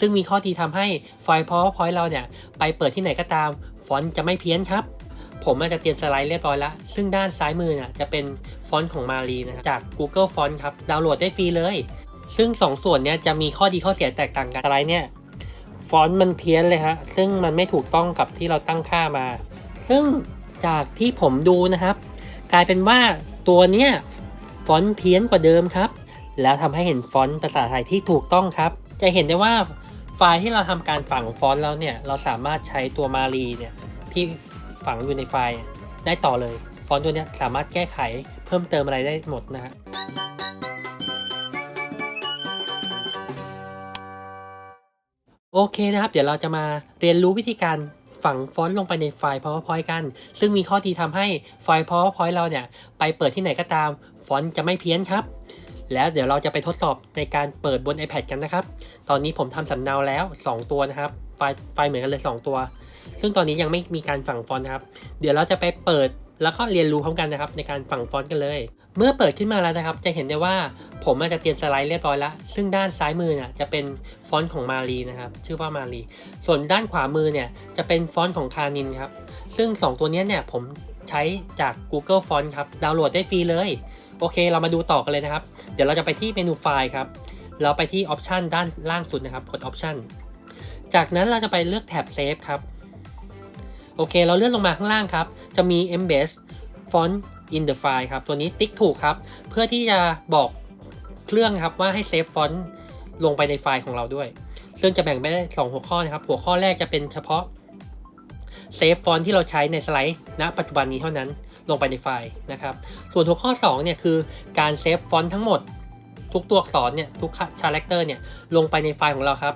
ซึ่งมีข้อดีทำให้ไฟล์ PowerPoint เราเนี่ย ไปเปิดที่ไหนก็ตาม ฟอนต์จะไม่เพี้ยนครับ ผมอาจจะเตรียมสไลด์เรียบร้อยแล้ว ซึ่งด้านซ้ายมือเนี่ยจะเป็นฟอนต์ของมารีนะครับจาก Google Font ครับ ดาวน์โหลดได้ฟรีเลย ซึ่ง 2 ส่วนเนี้ยจะมีข้อดีข้อเสียแตกต่างกันอะไรเนี่ยฟอนต์มันเพี้ยนเลยฮะซึ่งมันไม่ถูกต้องกับที่เราตั้งค่ามา ซึ่งจากที่ผมดูนะครับ กลายเป็นว่าตัวเนี้ยฟอนต์เพี้ยนกว่าเดิมครับ แล้วทำให้เห็นฟอนต์ภาษาไทยที่ถูกต้องครับ จะเห็นได้ว่าไฟล์ที่เราทำการฝังฟอนต์แล้วเนี่ย เราสามารถใช้ตัวมารีเนี่ยที่ฝังอยู่ในไฟล์ได้ต่อเลย ฟอนต์ตัวนี้สามารถแก้ไขเพิ่มเติมอะไรได้หมดนะฮะโอเคนะครับ เดี๋ยวเราจะมาเรียนรู้วิธีการฝังฟอนต์ลงไปในไฟล์ PowerPoint กัน ซึ่งมีข้อดีทำให้ไฟล์ PowerPoint เราเนี่ย ไปเปิดที่ไหนก็ตาม ฟอนต์จะไม่เพี้ยนครับ แล้วเดี๋ยวเราจะไปทดสอบในการเปิดบน iPad กันนะครับ ตอนนี้ผมทำสำเนาแล้ว 2 ตัวนะครับ ไฟล์ไฟล์เหมือนกันเลย 2 ตัว ซึ่งตอนนี้ยังไม่มีการฝังฟอนต์นะครับ เดี๋ยวเราจะไปเปิดแล้วก็เรียนรู้พร้อมกันนะครับ ในการฝังฟอนต์กันเลย เมื่อเปิดขึ้นมาแล้วนะครับ จะเห็นได้ว่าผมอาจจะเตรียมสไลด์เรียบร้อยแล้ว ซึ่งด้านซ้ายมือเนี่ยจะเป็นฟอนต์ของมารีนะครับ ชื่อว่ามารีส่วนด้านขวามือเนี่ยจะเป็นฟอนต์ของคานินครับ ซึ่ง 2 ตัวนี้เนี่ยผมใช้จาก Google Font ครับ ดาวน์โหลดได้ฟรีเลย โอเค เรามาดูต่อกันเลยนะครับ เดี๋ยวเราจะไปที่เมนูไฟล์ครับ เราไปที่ออปชันด้านล่างสุดนะครับ กดออปชันจากนั้นเราจะไปเลือกแท็บเซฟครับ โอเค เราเลื่อนลงมาข้างล่างครับ จะมี embed font in the file ครับ ตัวนี้ติ๊กถูกครับ เพื่อที่จะบอกเครื่องครับว่าให้เซฟฟอนต์ลงไปในไฟล์ของเราด้วย ซึ่งจะแบ่งไปได้2หัวข้อนะครับ หัวข้อแรกจะเป็นเฉพาะเซฟฟอนต์ที่เราใช้ในสไลด์ณปัจจุบันนี้เท่านั้น ลงไปในไฟล์นะครับ ส่วนหัวข้อ2เนี่ยคือการเซฟฟอนต์ทั้งหมด ทุกตัวอักษรเนี่ยทุกคาแรคเตอร์เนี่ยลงไปในไฟล์ของเราครับ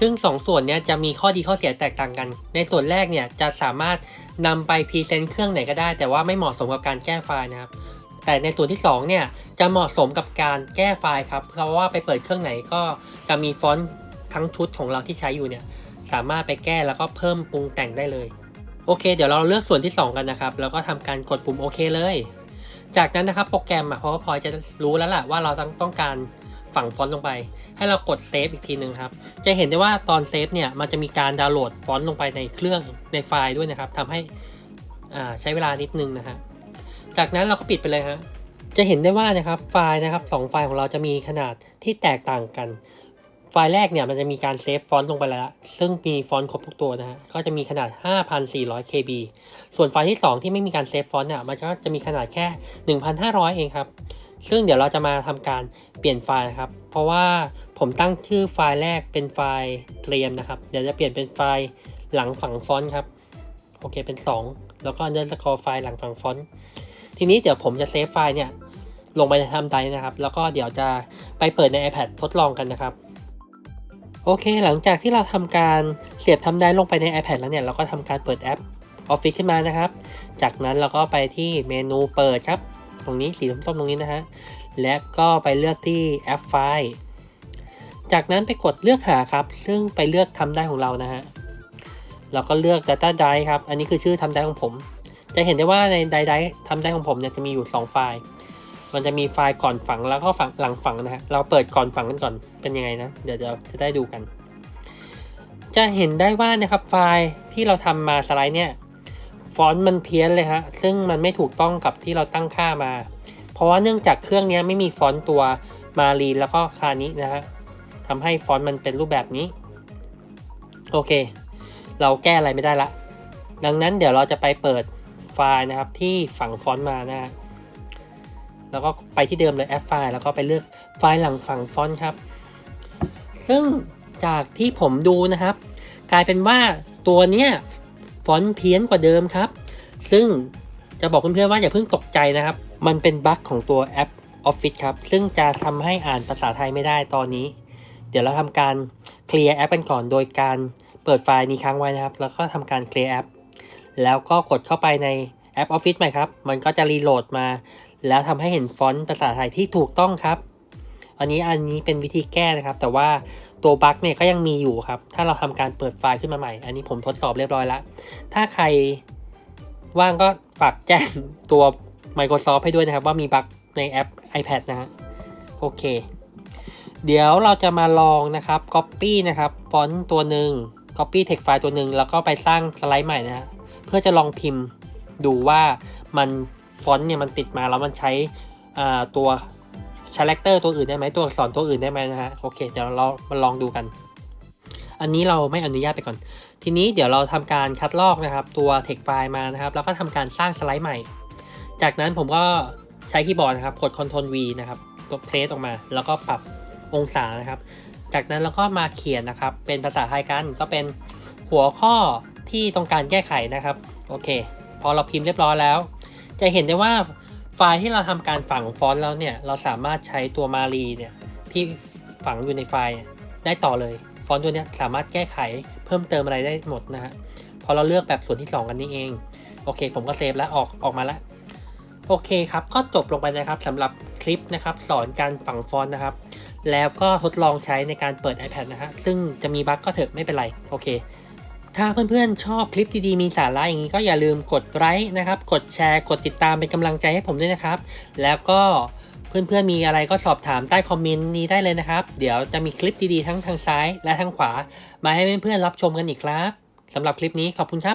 ซึ่ง 2 ส่วนเนี้ยจะมีข้อดีข้อเสียแตกต่างกัน ในส่วนแรกเนี่ยจะสามารถนำไปพรีเซนต์เครื่องไหนก็ได้ แต่ว่าไม่เหมาะสมกับการแก้ไฟล์นะครับแต่ในส่วนที่2เนี่ยจะเหมาะสมกับการแก้ไฟล์ครับ เพราะว่าไปเปิดเครื่องไหนก็จะมีฟอนต์ทั้งชุดของเราที่ใช้อยู่เนี่ยสามารถไปแก้แล้วก็เพิ่มปรุงแต่งได้เลย โอเค เดี๋ยวเราเลือกส่วนที่ 2 กันนะครับ แล้วก็ทำการกดปุ่มโอเคเลย จากนั้นนะครับโปรแกรมอะเพราะว่าพอจะรู้แล้วล่ะว่าเราต้องต้องการฝังฟอนต์ลงไป ให้เรากดเซฟอีกทีหนึ่งครับ จะเห็นได้ว่าตอนเซฟเนี่ย มันจะมีการดาวน์โหลดฟอนต์ลงไปในเครื่องในไฟล์ด้วยนะครับทำให้อ่าใช้เวลานิดนึงนะฮะ จากนั้นเราก็ปิดไปเลยฮะ จะเห็นได้ว่านะครับไฟล์นะครับสองไฟล์ของเราจะมีขนาดที่แตกต่างกัน ไฟล์แรกเนี่ยมันจะมีการเซฟฟอนต์ลงไปแล้ว ซึ่งมีฟอนต์ครบทุกตัวนะฮะก็จะมีขนาด 5,400 KB ส่วนไฟล์ที่ 2 ที่ไม่มีการเซฟฟอนต์เนี่ยมันก็จะมีขนาดแค่ 1,500 เองครับ ซึ่งเดี๋ยวเราจะมาทำการเปลี่ยนไฟล์นะครับ เพราะว่าผมตั้งชื่อไฟล์แรกเป็นไฟล์เตรียมนะครับ เดี๋ยวจะเปลี่ยนเป็นไฟล์หลังฝังฟอนต์ครับ โอเคเป็น 2 แล้วก็อันเดอร์สกอไฟล์หลังฝังฟอนต์ ทีนี้เดี๋ยวผมจะเซฟไฟล์เนี่ยลงไปในทำไดนะครับ แล้วก็เดี๋ยวจะไปเปิดใน iPad ทดลองกันนะครับ โอเค หลังจากที่เราทำการเสียบทำได้ลงไปใน iPad แล้วเนี่ย เราก็ทำการเปิดแอป Office ขึ้นมานะครับ จากนั้นเราก็ไปที่เมนูเปิดครับ ตรงนี้สีส้มๆตรงนี้นะฮะ และก็ไปเลือกที่แอปไฟล์ จากนั้นไปกดเลือกหาครับ ซึ่งไปเลือกทำได้ของเรานะฮะ เราก็เลือก Data Drive ครับ อันนี้คือชื่อทำได้ของผม จะเห็นได้ว่าในไดไดทำได้ของผมเนี่ยจะมีอยู่ 2 ไฟล์ มันจะมีไฟล์ก่อนฝังแล้วก็ฝังหลังฝังนะฮะ เราเปิดก่อนฝังกันก่อน เป็นยังไงนะ เดี๋ยวเราจะได้ดูกัน จะเห็นได้ว่านะครับไฟล์ที่เราทำมาสไลด์เนี่ยฟอนต์มันเพี้ยนเลยฮะ ซึ่งมันไม่ถูกต้องกับที่เราตั้งค่ามา เพราะว่าเนื่องจากเครื่องนี้ไม่มีฟอนต์ตัวมารีแล้วก็คานินะฮะทำให้ฟอนต์มันเป็นรูปแบบนี้ โอเค เราแก้อะไรไม่ได้ละ ดังนั้นเดี๋ยวเราจะไปเปิดไฟล์นะครับที่ฝังฟอนต์มานะฮะแล้วก็ไปที่เดิมเลยแอปไฟล์แล้วก็ไปเลือกไฟล์หลังฝังฟอนต์ครับ ซึ่งจากที่ผมดูนะครับ กลายเป็นว่าตัวเนี้ยฟอนต์เพี้ยนกว่าเดิมครับ ซึ่งจะบอกเพื่อนๆว่าอย่าเพิ่งตกใจนะครับ มันเป็นบั๊กของตัวแอป Office ครับ ซึ่งจะทำให้อ่านภาษาไทยไม่ได้ตอนนี้ เดี๋ยวเราทำการเคลียร์แอปกันก่อนโดยการเปิดไฟล์นี้ค้างไว้นะครับ แล้วก็ทำการเคลียร์แอป แล้วก็กดเข้าไปในแอป Office ใหม่ครับ มันก็จะรีโหลดมา แล้วทำให้เห็นฟอนต์ภาษาไทยที่ถูกต้องครับ อันนี้อันนี้เป็นวิธีแก้นะครับ แต่ว่าตัวบั๊กเนี่ยก็ยังมีอยู่ครับ ถ้าเราทำการเปิดไฟล์ขึ้นมาใหม่ อันนี้ผมทดสอบเรียบร้อยแล้ว ถ้าใครว่างก็ฝากแจ้งตัว Microsoft ให้ด้วยนะครับ ว่ามีบั๊กในแอป iPad นะฮะโอเค เดี๋ยวเราจะมาลองนะครับ Copy นะครับฟอนต์ตัวหนึ่ง Copy text file ตัวหนึ่งแล้วก็ไปสร้างสไลด์ใหม่นะฮะเพื่อจะลองพิมพ์ดูว่ามันฟอนต์เนี่ยมันติดมาแล้วมันใช้ตัว คาแรคเตอร์ตัวอื่นได้ไหมตัวอักษรตัวอื่นได้ไหมนะฮะโอเคเดี๋ยวเรามาลองดูกัน อันนี้เราไม่อนุญาตไปก่อน ทีนี้เดี๋ยวเราทำการคัดลอกนะครับ ตัว text file มานะครับ แล้วก็ทำการสร้างสไลด์ใหม่ จากนั้นผมก็ใช้คีย์บอร์ดนะครับกด Ctrl V นะครับตัวเพลสออกมา แล้วก็ปรับองศานะครับ จากนั้นเราก็มาเขียนนะครับ เป็นภาษาไทยกันก็เป็นหัวข้อที่ต้องการแก้ไขนะครับโอเค พอเราพิมพ์เรียบร้อยแล้ว จะเห็นได้ว่า ไฟล์ที่เราทำการฝังฟอนต์แล้วเนี่ย เราสามารถใช้ตัวมารีเนี่ยที่ฝังอยู่ในไฟล์ได้ต่อเลย ฟอนต์ตัวนี้สามารถแก้ไขเพิ่มเติมอะไรได้หมดนะฮะ พอเราเลือกแบบส่วนที่ 2 กันนี่เอง โอเค ผมก็เซฟแล้วออกออกมาแล้ว โอเคครับ ก็จบลงไปนะครับสำหรับคลิปนะครับสอนการฝังฟอนต์นะครับ แล้วก็ทดลองใช้ในการเปิด iPad นะฮะ ซึ่งจะมีบั๊กก็เถอะไม่เป็นไร โอเค ถ้าเพื่อนๆ ชอบคลิปดีๆ มีสาระอย่างนี้ก็อย่าลืมกดไลค์นะครับ กดแชร์ กดติดตามเป็นกำลังใจให้ผมด้วยนะครับ แล้วก็เพื่อนๆ มีอะไรก็สอบถามใต้คอมเมนต์นี้ได้เลยนะครับ เดี๋ยวจะมีคลิปดีๆ ทั้งทางซ้ายและทางขวา มาให้เพื่อนๆ รับชมกันอีกครับสำหรับคลิปนี้ขอบคุณครับ